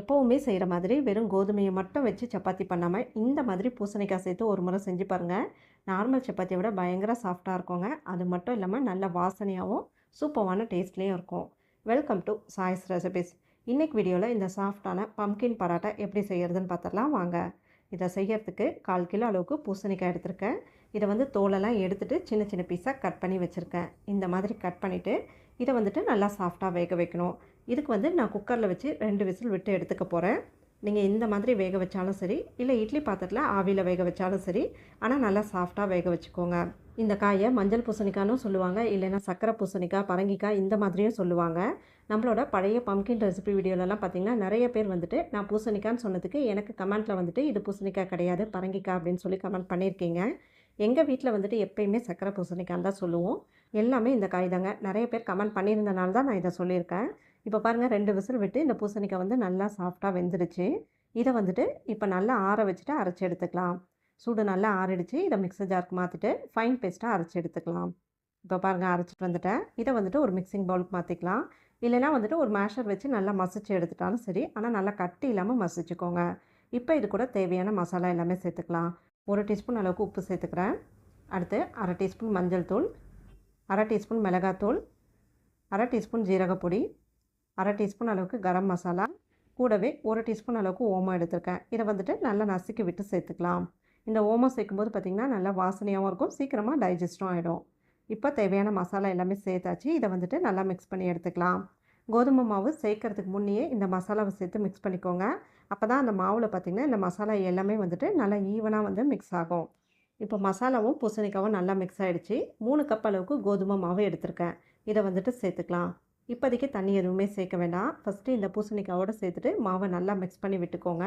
எப்போவுமே செய்கிற மாதிரி வெறும் கோதுமையை மட்டும் வச்சு சப்பாத்தி பண்ணாமல் இந்த மாதிரி பூசணிக்காய் சேர்த்து ஒரு முறை செஞ்சு பாருங்கள் நார்மல் சப்பாத்தியை விட பயங்கர சாஃப்டாக இருக்குங்க. அது மட்டும் இல்லாமல் நல்ல வாசனையாகவும் சூப்பரான டேஸ்ட்லேயும் இருக்கும். வெல்கம் டு சாய்ஸ் ரெசிபிஸ் இன்றைக்கி வீடியோவில் இந்த சாஃப்டான பம்கின் பராட்டா எப்படி செய்கிறதுன்னு பார்த்துடலாம். வாங்க. இதை செய்கிறதுக்கு கால் கிலோ அளவுக்கு பூசணிக்காய் எடுத்திருக்கேன். இதை வந்து தோலெல்லாம் எடுத்துகிட்டு சின்ன சின்ன பீஸாக கட் பண்ணி வச்சுருக்கேன். இந்த மாதிரி கட் பண்ணிவிட்டு இதை வந்துட்டு நல்லா சாஃப்டாக வேக வைக்கணும். இதுக்கு வந்து நான் குக்கரில் வச்சு ரெண்டு விசில் விட்டு எடுத்துக்க போகிறேன். நீங்கள் இந்த மாதிரி வேக வச்சாலும் சரி இல்லை இட்லி பாத்திரத்தில் ஆவியில் வேக வச்சாலும் சரி ஆனால் நல்லா சாஃப்டாக வேக வச்சுக்கோங்க. இந்த காயை மஞ்சள் பூசணிக்காயும் சொல்லுவாங்க இல்லைன்னா சக்கரை பூசணிக்காய் பரங்கிக்காய் இந்த மாதிரியும் சொல்லுவாங்க. நம்மளோட பழைய பம்கின் ரெசிபி வீடியோலலாம் பார்த்தீங்கன்னா நிறைய பேர் வந்துட்டு நான் பூசணிக்கான்னு சொன்னதுக்கு எனக்கு கமெண்ட்டில் வந்துட்டு இது பூசணிக்காய் கிடையாது பரங்கிக்காய் அப்படின்னு சொல்லி கமெண்ட் பண்ணியிருக்கீங்க. எங்கள் வீட்டில் வந்துட்டு எப்பயுமே சக்கரை பூசணிக்கான்னு தான் சொல்லுவோம். எல்லாமே இந்த காய் தாங்க. நிறைய பேர் கமெண்ட் பண்ணியிருந்தனால தான் நான் இதை சொல்லியிருக்கேன். இப்போ பாருங்கள் ரெண்டு விசில் விட்டு இந்த பூசணிக்காய் வந்து நல்லா சாஃப்டாக வெந்துடுச்சு. இதை வந்துட்டு இப்போ நல்லா ஆற வச்சுட்டு அரைச்சி எடுத்துக்கலாம். சூடு நல்லா ஆறிடுச்சு. இதை மிக்சர் ஜாருக்கு மாற்றிட்டு ஃபைன் பேஸ்ட்டாக அரைச்சி எடுத்துக்கலாம். இப்போ பாருங்கள் அரைச்சிட்டு வந்துட்டேன். இதை வந்துட்டு ஒரு மிக்சிங் பவுலுக்கு மாற்றிக்கலாம் இல்லைனா வந்துட்டு ஒரு மேஷர் வச்சு நல்லா மசிச்சு எடுத்துட்டாலும் சரி ஆனால் நல்லா கட்டி இல்லாமல் மசிச்சுக்கோங்க. இப்போ இது கூட தேவையான மசாலா எல்லாமே சேர்த்துக்கலாம். ஒரு டீஸ்பூன் அளவுக்கு உப்பு சேர்த்துக்கிறேன். அடுத்து அரை டீஸ்பூன் மஞ்சள் தூள் அரை டீஸ்பூன் மிளகாத்தூள் அரை டீஸ்பூன் ஜீரகப்பொடி அரை டீஸ்பூன் அளவுக்கு கரம் மசாலா கூடவே ஒரு டீஸ்பூன் அளவுக்கு ஓமம் எடுத்திருக்கேன். இதை வந்துட்டு நல்லா நசுக்கி விட்டு சேர்த்துக்கலாம். இந்த ஓமம் சேர்க்கும்போது பார்த்திங்கன்னா நல்லா வாசனையாகவும் இருக்கும் சீக்கிரமாக டைஜஸ்டும் ஆகிடும் இப்போ தேவையான மசாலா எல்லாமே சேர்த்தாச்சு. இதை வந்துட்டு நல்லா மிக்ஸ் பண்ணி எடுத்துக்கலாம். கோதுமை மாவு சேர்க்கறதுக்கு முன்னையே இந்த மசாலாவை சேர்த்து மிக்ஸ் பண்ணிக்கோங்க. அப்போ தான் அந்த மாவில் பார்த்திங்கன்னா இந்த மசாலா எல்லாமே வந்துட்டு நல்லா ஈவனாக வந்து மிக்ஸ் ஆகும். இப்போ மசாலாவும் பூசணிக்காவும் நல்லா மிக்ஸ் ஆகிடுச்சு மூணு கப் அளவுக்கு கோதுமை மாவு எடுத்திருக்கேன். இதை வந்துட்டு சேர்த்துக்கலாம். இப்போதைக்கு தண்ணி எதுவுமே சேர்க்க வேண்டாம். ஃபஸ்ட்டு இந்த பூசணிக்காவோடு சேர்த்துட்டு மாவை நல்லா மிக்ஸ் பண்ணி விட்டுக்கோங்க.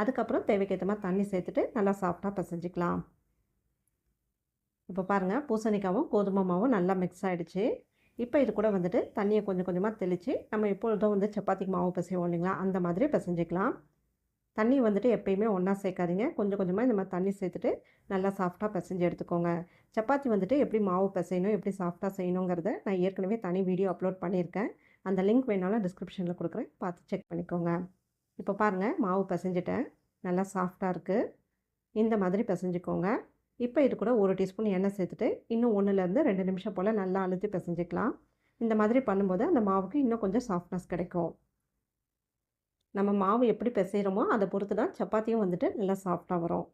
அதுக்கப்புறம் தேவைக்கேற்ற மாதிரி தண்ணி சேர்த்துட்டு நல்லா சாஃப்டாக பிசைஞ்சிக்கலாம். இப்போ பாருங்கள் பூசணிக்காவும் கோதுமை மாவும் நல்லா மிக்ஸ் ஆகிடுச்சு இப்போ இது கூட வந்துட்டு தண்ணியை கொஞ்சம் கொஞ்சமாக தெளித்து நம்ம எப்பொழுதும் வந்து சப்பாத்திக்கு மாவு பிசைவோம் இல்லைங்களா? அந்த மாதிரி பிசைஞ்சிக்கலாம். தண்ணி வந்துட்டு எப்பயுமே ஒன்றா சேர்க்காதீங்க. கொஞ்சம் கொஞ்சமாக இந்த மாதிரி தண்ணி சேர்த்துட்டு நல்லா சாஃப்டாக பிசைஞ்சு எடுத்துக்கோங்க. சப்பாத்தி வந்துட்டு எப்படி மாவு பிசையணும் எப்படி சாஃப்டாக செய்யணுங்கிறத நான் ஏற்கனவே தனி வீடியோ அப்லோட் பண்ணியிருக்கேன். அந்த லிங்க் வேணாலும் டிஸ்கிரிப்ஷனில் கொடுக்குறேன். பார்த்து செக் பண்ணிக்கோங்க. இப்போ பாருங்கள் மாவு பிசைஞ்சிட்டேன். நல்லா சாஃப்டாக இருக்குது இந்த மாதிரி பிசைஞ்சிக்கோங்க. இப்போ இது கூட ஒரு டீஸ்பூன் எண்ணெய் சேர்த்துட்டு இன்னும் ஒன்றுலேருந்து ரெண்டு நிமிஷம் போல் நல்லா அழுத்தி பிசைஞ்சிக்கலாம். இந்த மாதிரி பண்ணும்போது அந்த மாவுக்கு இன்னும் கொஞ்சம் சாஃப்ட்னஸ் கிடைக்கும். நம்ம மாவு எப்படி பிசைகிறோமோ அதை பொறுத்து தான் சப்பாத்தியும் வந்துட்டு நல்லா சாஃப்டாக வரும்.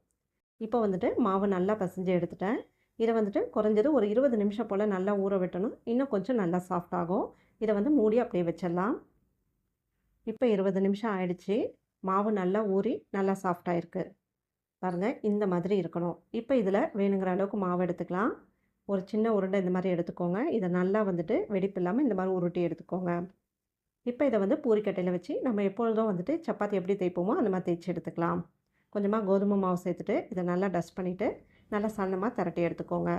இப்போ வந்துட்டு மாவு நல்லா பிசைஞ்சு எடுத்துட்டேன். இதை வந்துட்டு குறைஞ்சது ஒரு இருபது நிமிஷம் போல் நல்லா ஊற விட்டணும். இன்னும் கொஞ்சம் நல்லா சாஃப்ட் ஆகும். இதை வந்து மூடி அப்படியே வச்சிடலாம். இப்போ இருபது நிமிஷம் ஆயிடுச்சு. மாவு நல்லா ஊறி நல்லா சாஃப்டாக இருக்குது பாருங்கள் இந்த மாதிரி இருக்கணும். இப்போ இதில் வேணுங்கிற அளவுக்கு மாவு எடுத்துக்கலாம். ஒரு சின்ன உருண்டை இந்த மாதிரி எடுத்துக்கோங்க. இதை நல்லா வந்துட்டு வெடிப்பு இல்லாமல் இந்த மாதிரி உருட்டி எடுத்துக்கோங்க. இப்போ இதை வந்து பூரிக்கட்டையில் வச்சு நம்ம எப்பொழுதும் வந்துட்டு சப்பாத்தி எப்படி தேய்ப்போமோ அந்த மாதிரி தேய்ச்சி எடுத்துக்கலாம். கொஞ்சமாக கோதுமை மாவு சேர்த்துட்டு இதை நல்லா டஸ்ட் பண்ணிவிட்டு நல்லா சன்னமாக திரட்டி எடுத்துக்கோங்க.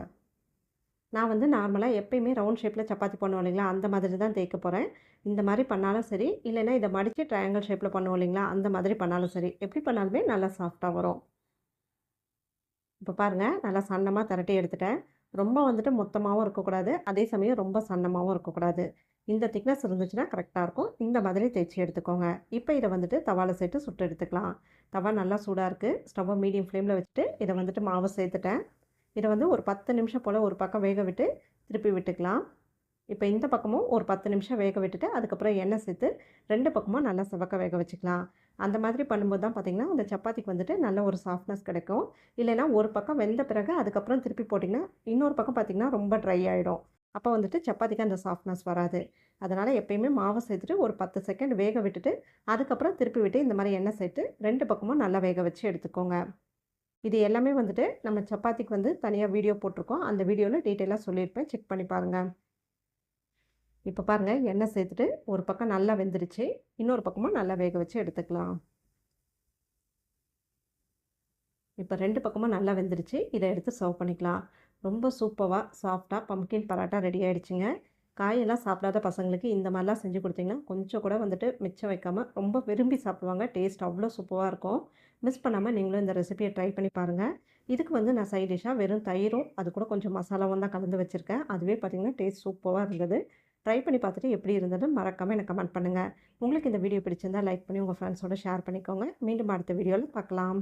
நான் வந்து நார்மலாக எப்பயுமே ரவுண்ட் ஷேப்பில் சப்பாத்தி பண்ணுவோம் இல்லைங்களா? அந்த மாதிரி தான் தேய்க்க போகிறேன் இந்த மாதிரி பண்ணாலும் சரி இல்லைன்னா இதை மடித்து ட்ரையாங்கிள் ஷேப்பில் பண்ணுவோம் இல்லைங்களா? அந்த மாதிரி பண்ணாலும் சரி. எப்படி பண்ணாலுமே நல்லா சாஃப்டாக வரும். இப்போ பாருங்கள் நல்லா சன்னமாக திரட்டி எடுத்துட்டேன். ரொம்ப வந்துட்டு மொத்தமாகவும் இருக்கக்கூடாது. அதே சமயம் ரொம்ப சன்னமாகவும் இருக்கக்கூடாது. இந்த திக்னஸ் இருந்துச்சுன்னா கரெக்டாக இருக்கும். இந்த மாதிரி தேய்ச்சி எடுத்துக்கோங்க. இப்போ இதை வந்துட்டு தவாவில் சேர்த்து சுட்டு எடுத்துக்கலாம். தவா நல்லா சூடாக இருக்குது ஸ்டவ்வை மீடியம் ஃப்ளேமில் வச்சுட்டு இதை வந்துட்டு மாவு சேர்த்துட்டேன். இதை வந்து ஒரு பத்து நிமிஷம் போல் ஒரு பக்கம் வேக விட்டு திருப்பி விட்டுக்கலாம். இப்போ இந்த பக்கமும் ஒரு பத்து நிமிஷம் வேக விட்டுட்டு அதுக்கப்புறம் எண்ணெய் சேர்த்து ரெண்டு பக்கமும் நல்லா செவக்க வேக வச்சுக்கலாம். அந்த மாதிரி பண்ணும்போது தான் பார்த்திங்கன்னா அந்த சப்பாத்திக்கு வந்துட்டு நல்ல ஒரு சாஃப்ட்னஸ் கிடைக்கும். இல்லைனா ஒரு பக்கம் வெந்த பிறகு அதுக்கப்புறம் திருப்பி போட்டிங்கன்னா இன்னொரு பக்கம் பார்த்திங்கன்னா ரொம்ப ட்ரை ஆகிடும் அப்போ வந்துட்டு சப்பாத்திக்கு அந்த சாஃப்ட்னஸ் வராது. அதனால் எப்பயுமே மாவை சேர்த்துட்டு ஒரு பத்து செகண்ட் வேக விட்டுட்டு அதுக்கப்புறம் திருப்பி விட்டு இந்த மாதிரி எண்ணெய் சேர்த்து ரெண்டு பக்கமும் நல்லா வேக வச்சு எடுத்துக்கோங்க. இது எல்லாமே வந்துட்டு நம்ம சப்பாத்திக்கு வந்து தனியாக வீடியோ போட்டிருக்கோம். அந்த வீடியோவில் டீட்டெயிலாக சொல்லியிருப்பேன். செக் பண்ணி பாருங்கள் இப்போ பாருங்கள் எண்ணெய் சேர்த்துட்டு ஒரு பக்கம் நல்லா வெந்துருச்சு. இன்னொரு பக்கமும் நல்லா வேக வச்சு எடுத்துக்கலாம். இப்போ ரெண்டு பக்கமும் நல்லா வெந்துருச்சு. இதை எடுத்து சர்வ் பண்ணிக்கலாம். ரொம்ப சூப்பராக சாஃப்டாக பம்கின் பரோட்டா ரெடி ஆகிடுச்சிங்க காயெல்லாம் சாப்பிடாத பசங்களுக்கு இந்த மாதிரிலாம் செஞ்சு கொடுத்தீங்கன்னா கொஞ்சம் கூட வந்துட்டு மிச்சம் வைக்காமல் ரொம்ப விரும்பி சாப்பிடுவாங்க. டேஸ்ட் அவ்வளோ சூப்பராக இருக்கும். மிஸ் பண்ணாமல் நீங்களும் இந்த ரெசிபியை ட்ரை பண்ணி பாருங்கள் இதுக்கு வந்து நான் சைட் டிஷ்ஷாக வெறும் தயிரும் அது கூட கொஞ்சம் மசாலாவும் தான் கலந்து வச்சுருக்கேன். அதுவே பார்த்திங்கன்னா டேஸ்ட் சூப்பராக இருந்தது. ட்ரை பண்ணி பார்த்துட்டு எப்படி இருந்தது மறக்காமல் எனக்கு கமெண்ட் பண்ணுங்கள் உங்களுக்கு இந்த வீடியோ பிடிச்சிருந்தால் லைக் பண்ணி உங்கள் ஃப்ரெண்ட்ஸோட ஷேர் பண்ணிக்கோங்க. மீண்டும் அடுத்த வீடியோவில் பார்க்கலாம்.